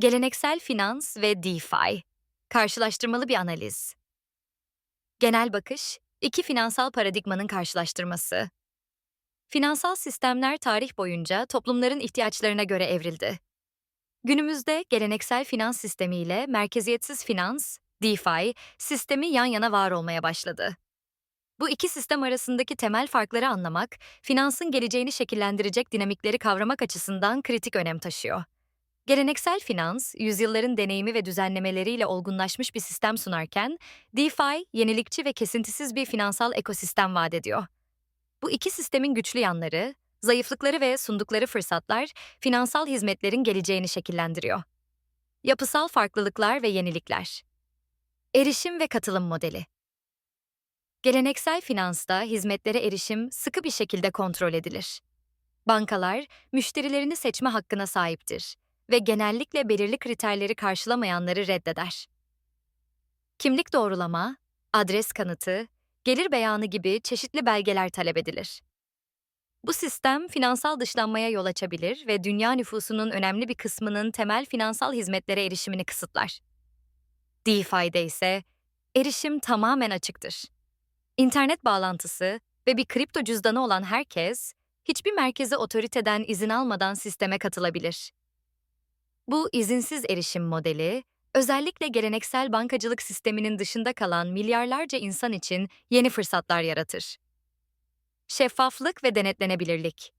Geleneksel finans ve DeFi. Karşılaştırmalı bir analiz. Genel bakış, iki finansal paradigmanın karşılaştırması. Finansal sistemler tarih boyunca toplumların ihtiyaçlarına göre evrildi. Günümüzde geleneksel finans sistemi ile merkeziyetsiz finans, DeFi, sistemi yan yana var olmaya başladı. Bu iki sistem arasındaki temel farkları anlamak, finansın geleceğini şekillendirecek dinamikleri kavramak açısından kritik önem taşıyor. Geleneksel finans, yüzyılların deneyimi ve düzenlemeleriyle olgunlaşmış bir sistem sunarken, DeFi, yenilikçi ve kesintisiz bir finansal ekosistem vaat ediyor. Bu iki sistemin güçlü yanları, zayıflıkları ve sundukları fırsatlar, finansal hizmetlerin geleceğini şekillendiriyor. Yapısal farklılıklar ve yenilikler. Erişim ve katılım modeli. Geleneksel finansta hizmetlere erişim sıkı bir şekilde kontrol edilir. Bankalar, müşterilerini seçme hakkına sahiptir ve genellikle belirli kriterleri karşılamayanları reddeder. Kimlik doğrulama, adres kanıtı, gelir beyanı gibi çeşitli belgeler talep edilir. Bu sistem finansal dışlanmaya yol açabilir ve dünya nüfusunun önemli bir kısmının temel finansal hizmetlere erişimini kısıtlar. DeFi'de ise erişim tamamen açıktır. İnternet bağlantısı ve bir kripto cüzdanı olan herkes, hiçbir merkezi otoriteden izin almadan sisteme katılabilir. Bu izinsiz erişim modeli, özellikle geleneksel bankacılık sisteminin dışında kalan milyarlarca insan için yeni fırsatlar yaratır. Şeffaflık ve denetlenebilirlik.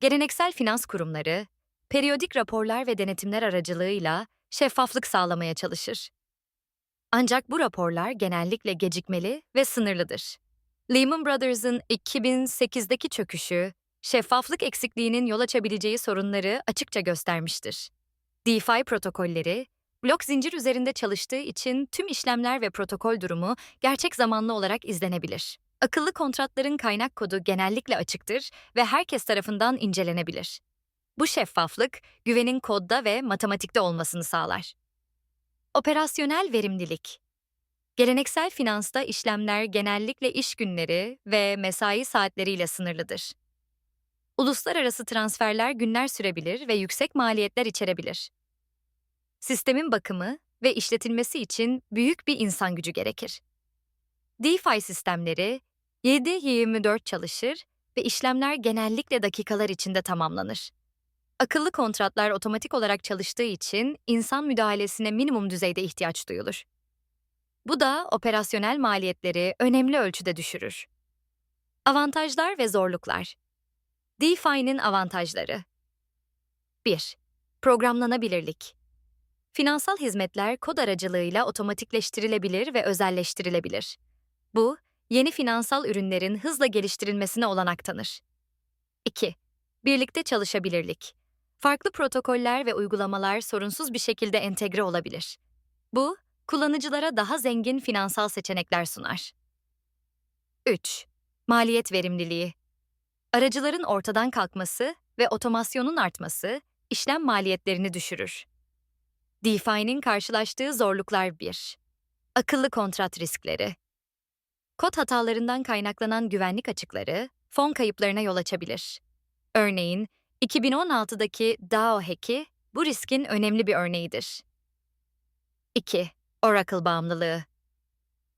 Geleneksel finans kurumları, periyodik raporlar ve denetimler aracılığıyla şeffaflık sağlamaya çalışır. Ancak bu raporlar genellikle gecikmeli ve sınırlıdır. Lehman Brothers'ın 2008'deki çöküşü, şeffaflık eksikliğinin yol açabileceği sorunları açıkça göstermiştir. DeFi protokolleri, blok zincir üzerinde çalıştığı için tüm işlemler ve protokol durumu gerçek zamanlı olarak izlenebilir. Akıllı kontratların kaynak kodu genellikle açıktır ve herkes tarafından incelenebilir. Bu şeffaflık, güvenin kodda ve matematikte olmasını sağlar. Operasyonel verimlilik Geleneksel finansta işlemler genellikle iş günleri ve mesai saatleriyle sınırlıdır. Uluslararası transferler günler sürebilir ve yüksek maliyetler içerebilir. Sistemin bakımı ve işletilmesi için büyük bir insan gücü gerekir. DeFi sistemleri 7-24 çalışır ve işlemler genellikle dakikalar içinde tamamlanır. Akıllı kontratlar otomatik olarak çalıştığı için insan müdahalesine minimum düzeyde ihtiyaç duyulur. Bu da operasyonel maliyetleri önemli ölçüde düşürür. Avantajlar ve zorluklar. DeFi'nin avantajları. 1. Programlanabilirlik. Finansal hizmetler kod aracılığıyla otomatikleştirilebilir ve özelleştirilebilir. Bu, yeni finansal ürünlerin hızla geliştirilmesine olanak tanır. 2. Birlikte çalışabilirlik. Farklı protokoller ve uygulamalar sorunsuz bir şekilde entegre olabilir. Bu, kullanıcılara daha zengin finansal seçenekler sunar. 3. Maliyet verimliliği. Aracıların ortadan kalkması ve otomasyonun artması işlem maliyetlerini düşürür. DeFi'nin karşılaştığı zorluklar 1. Akıllı kontrat riskleri. Kod hatalarından kaynaklanan güvenlik açıkları fon kayıplarına yol açabilir. Örneğin, 2016'daki DAO hack'i bu riskin önemli bir örneğidir. 2. Oracle bağımlılığı.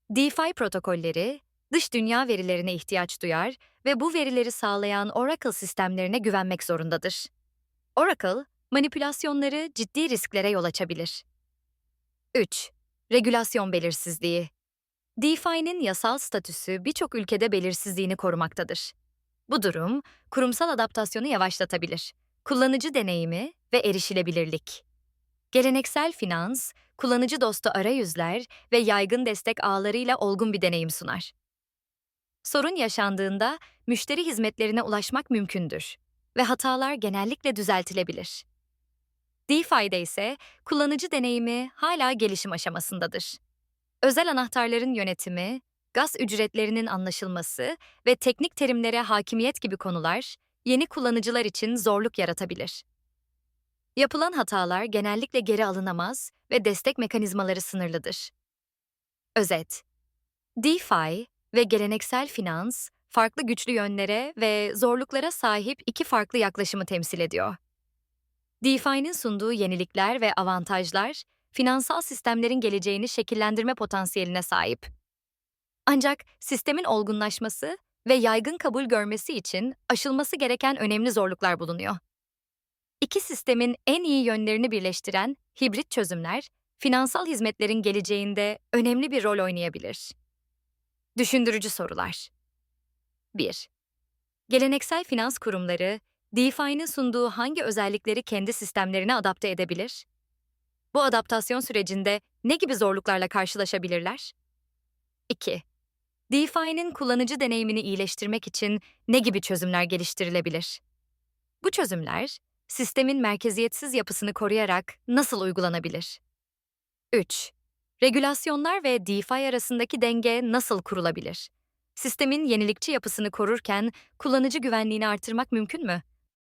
DeFi protokolleri, dış dünya verilerine ihtiyaç duyar ve bu verileri sağlayan Oracle sistemlerine güvenmek zorundadır. Oracle, manipülasyonları ciddi risklere yol açabilir. 3. Regülasyon belirsizliği. DeFi'nin yasal statüsü birçok ülkede belirsizliğini korumaktadır. Bu durum, kurumsal adaptasyonu yavaşlatabilir. Kullanıcı deneyimi ve erişilebilirlik. Geleneksel finans, kullanıcı dostu arayüzler ve yaygın destek ağlarıyla olgun bir deneyim sunar. Sorun yaşandığında müşteri hizmetlerine ulaşmak mümkündür ve hatalar genellikle düzeltilebilir. DeFi'de ise kullanıcı deneyimi hala gelişim aşamasındadır. Özel anahtarların yönetimi, gaz ücretlerinin anlaşılması ve teknik terimlere hakimiyet gibi konular yeni kullanıcılar için zorluk yaratabilir. Yapılan hatalar genellikle geri alınamaz ve destek mekanizmaları sınırlıdır. Özet DeFi ve geleneksel finans, farklı güçlü yönlere ve zorluklara sahip iki farklı yaklaşımı temsil ediyor. DeFi'nin sunduğu yenilikler ve avantajlar, finansal sistemlerin geleceğini şekillendirme potansiyeline sahip. Ancak sistemin olgunlaşması ve yaygın kabul görmesi için aşılması gereken önemli zorluklar bulunuyor. İki sistemin en iyi yönlerini birleştiren hibrit çözümler, finansal hizmetlerin geleceğinde önemli bir rol oynayabilir. Düşündürücü sorular 1. Geleneksel finans kurumları, DeFi'nin sunduğu hangi özellikleri kendi sistemlerine adapte edebilir? Bu adaptasyon sürecinde ne gibi zorluklarla karşılaşabilirler? 2. DeFi'nin kullanıcı deneyimini iyileştirmek için ne gibi çözümler geliştirilebilir? Bu çözümler, sistemin merkeziyetsiz yapısını koruyarak nasıl uygulanabilir? 3. Regülasyonlar ve DeFi arasındaki denge nasıl kurulabilir? Sistemin yenilikçi yapısını korurken kullanıcı güvenliğini artırmak mümkün mü?